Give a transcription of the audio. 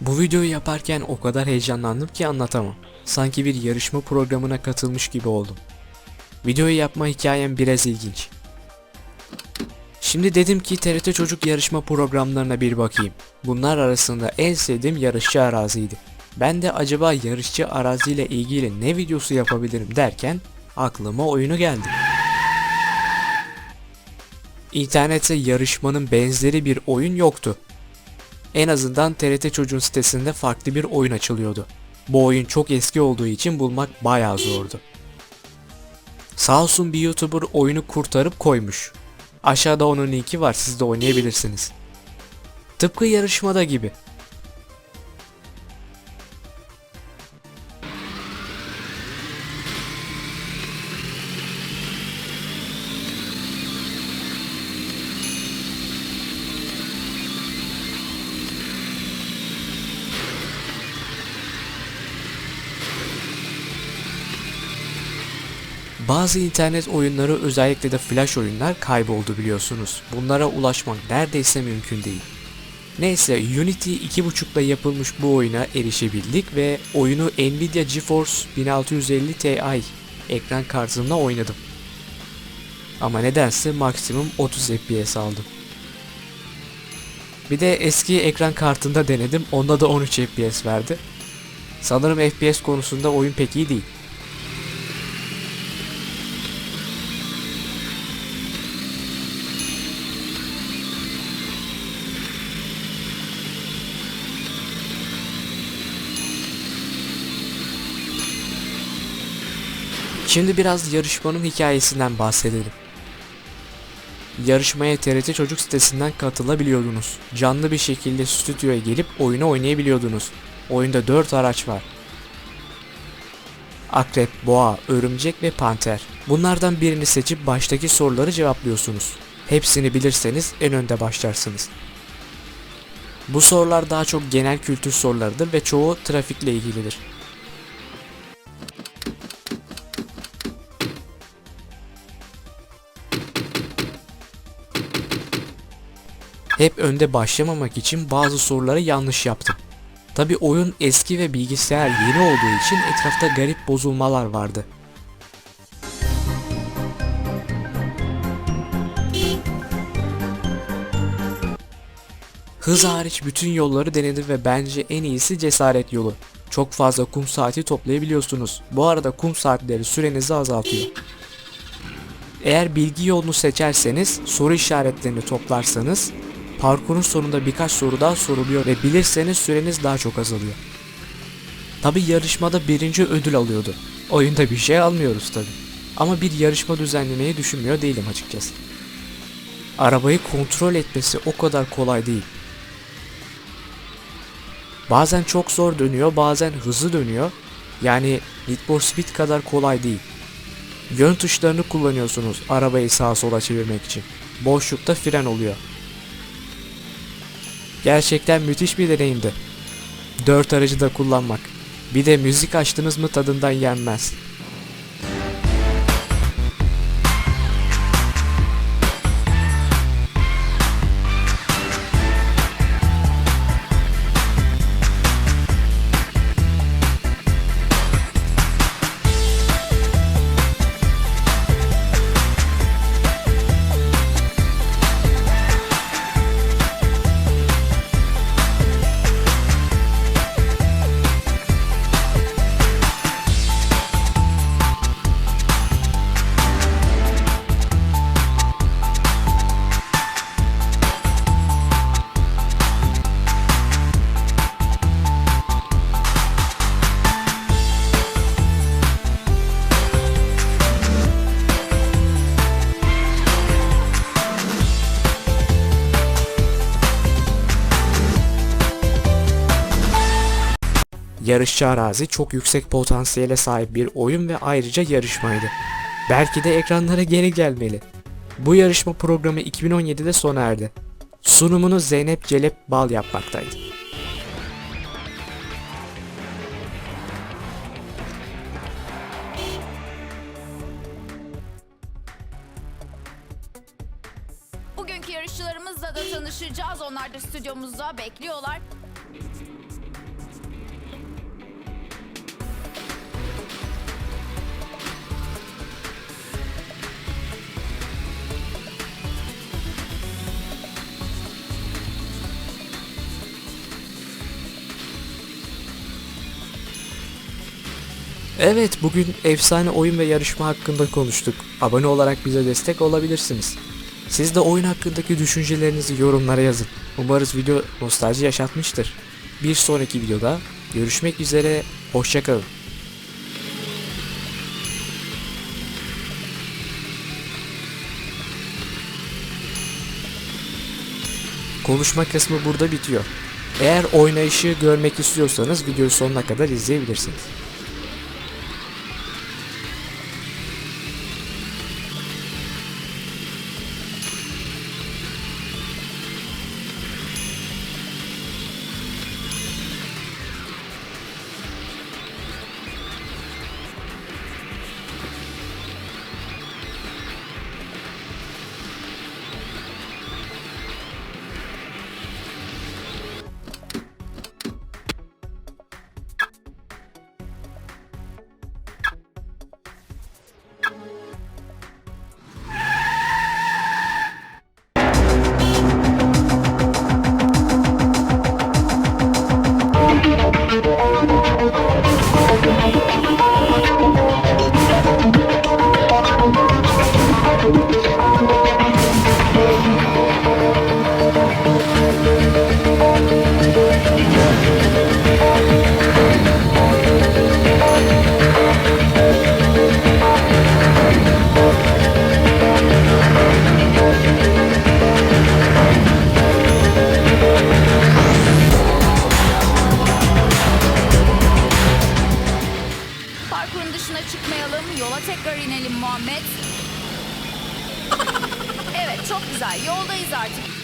Bu videoyu yaparken o kadar heyecanlandım ki anlatamam. Sanki bir yarışma programına katılmış gibi oldum. Videoyu yapma hikayem biraz ilginç. Şimdi dedim ki TRT Çocuk yarışma programlarına bir bakayım. Bunlar arasında en sevdiğim yarışçı araziydi. Ben de acaba yarışçı araziyle ilgili ne videosu yapabilirim derken aklıma oyunu geldi. İnternette yarışmanın benzeri bir oyun yoktu. En azından TRT Çocuğun sitesinde farklı bir oyun açılıyordu. Bu oyun çok eski olduğu için bulmak bayağı zordu. Sağ olsun bir YouTuber oyunu kurtarıp koymuş. Aşağıda onun linki var siz de oynayabilirsiniz. Tıpkı yarışmada gibi. Bazı internet oyunları özellikle de flash oyunlar kayboldu biliyorsunuz. Bunlara ulaşmak neredeyse mümkün değil. Neyse Unity 2.5'la yapılmış bu oyuna erişebildik ve oyunu Nvidia GeForce 1650 Ti ekran kartımla oynadım. Ama nedense maksimum 30 FPS aldım. Bir de eski ekran kartında denedim onda da 13 FPS verdi. Sanırım FPS konusunda oyun pek iyi değil. Şimdi biraz yarışmanın hikayesinden bahsedelim. Yarışmaya TRT Çocuk sitesinden katılabiliyordunuz. Canlı bir şekilde stüdyoya gelip oyunu oynayabiliyordunuz. Oyunda 4 araç var. Akrep, boğa, örümcek ve panter. Bunlardan birini seçip baştaki soruları cevaplıyorsunuz. Hepsini bilirseniz en önde başlarsınız. Bu sorular daha çok genel kültür sorularıdır ve çoğu trafikle ilgilidir. Hep önde başlamamak için bazı soruları yanlış yaptım. Tabi oyun eski ve bilgisayar yeni olduğu için etrafta garip bozulmalar vardı. Hız hariç bütün yolları denedim ve bence en iyisi cesaret yolu. Çok fazla kum saati toplayabiliyorsunuz. Bu arada kum saatleri sürenizi azaltıyor. Eğer bilgi yolunu seçerseniz, soru işaretlerini toplarsanız parkurun sonunda birkaç soru daha soruluyor ve bilirseniz süreniz daha çok azalıyor. Tabi yarışmada birinci ödül alıyordu. Oyunda bir şey almıyoruz tabi. Ama bir yarışma düzenlemeyi düşünmüyor değilim açıkçası. Arabayı kontrol etmesi o kadar kolay değil. Bazen çok zor dönüyor, bazen hızlı dönüyor. Yani Need for Speed kadar kolay değil. Yön tuşlarını kullanıyorsunuz arabayı sağa sola çevirmek için. Boşlukta fren oluyor. Gerçekten müthiş bir deneyimdi. Dört aracı da kullanmak. Bir de müzik açtınız mı tadından yenmez. Yarışçı arazi çok yüksek potansiyele sahip bir oyun ve ayrıca yarışmaydı. Belki de ekranlara geri gelmeli. Bu yarışma programı 2017'de sona erdi. Sunumunu Zeynep Celep Bal yapmaktaydı. Bugünkü yarışçılarımızla da tanışacağız. Onlar da stüdyomuzda bekliyorlar. Evet bugün efsane oyun ve yarışma hakkında konuştuk. Abone olarak bize destek olabilirsiniz. Siz de oyun hakkındaki düşüncelerinizi yorumlara yazın. Umarız video nostalji yaşatmıştır. Bir sonraki videoda görüşmek üzere, hoşçakalın. Konuşma kısmı burada bitiyor. Eğer oynayışı görmek istiyorsanız videoyu sonuna kadar izleyebilirsiniz. Çok güzel. Yoldayız artık.